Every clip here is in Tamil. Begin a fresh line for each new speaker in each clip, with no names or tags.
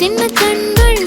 சின்ன கண்கள்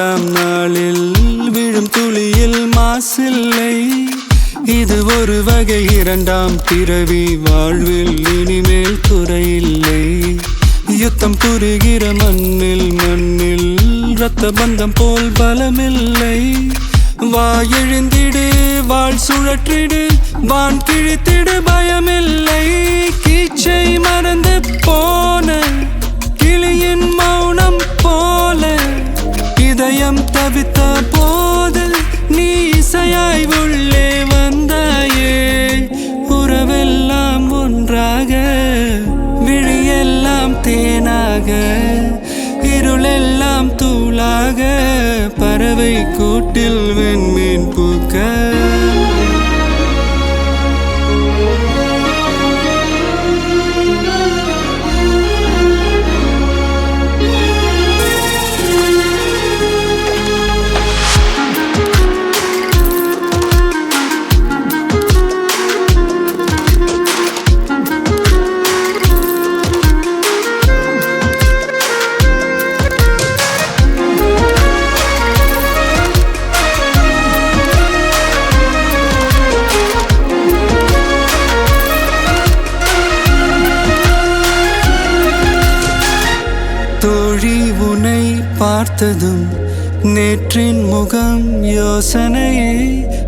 இரண்டாம் நாளில் விழும் துளியில் மாசில்லை. இது ஒரு வகை இரண்டாம் பிறவி வாழ்வில் இனிமேல் குறையில்லை யுத்தம் புரிகிற மண்ணில் மண்ணில் இரத்த பந்தம் போல் பலமில்லை. வா எழுந்திடு வாழ் சுழற்றிடு வான் கிழித்திடு பயமில்லை. கீச்சை மறந்து போ இருளெல்லாம் தூளாக பறவை கூட்டில் வெண்மீன் பூக்க. பார்த்ததும் நேற்றின் முகம் யோசனையே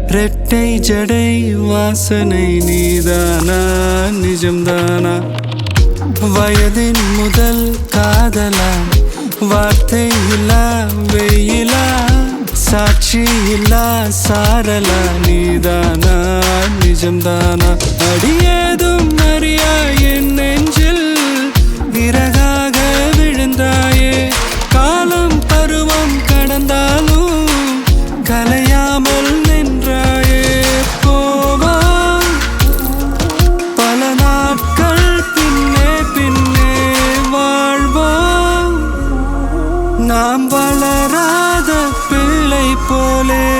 ரெட்டை ஜடை வாசனை நீதானா? நிஜம்தானா? வயதின் முதல் காதலா? வார்த்தை இல்லா? வெயிலா? சாட்சி இல்லா? சாரலா? நீதானா? நிஜம்தானா? அடியேதும் அறியா போலே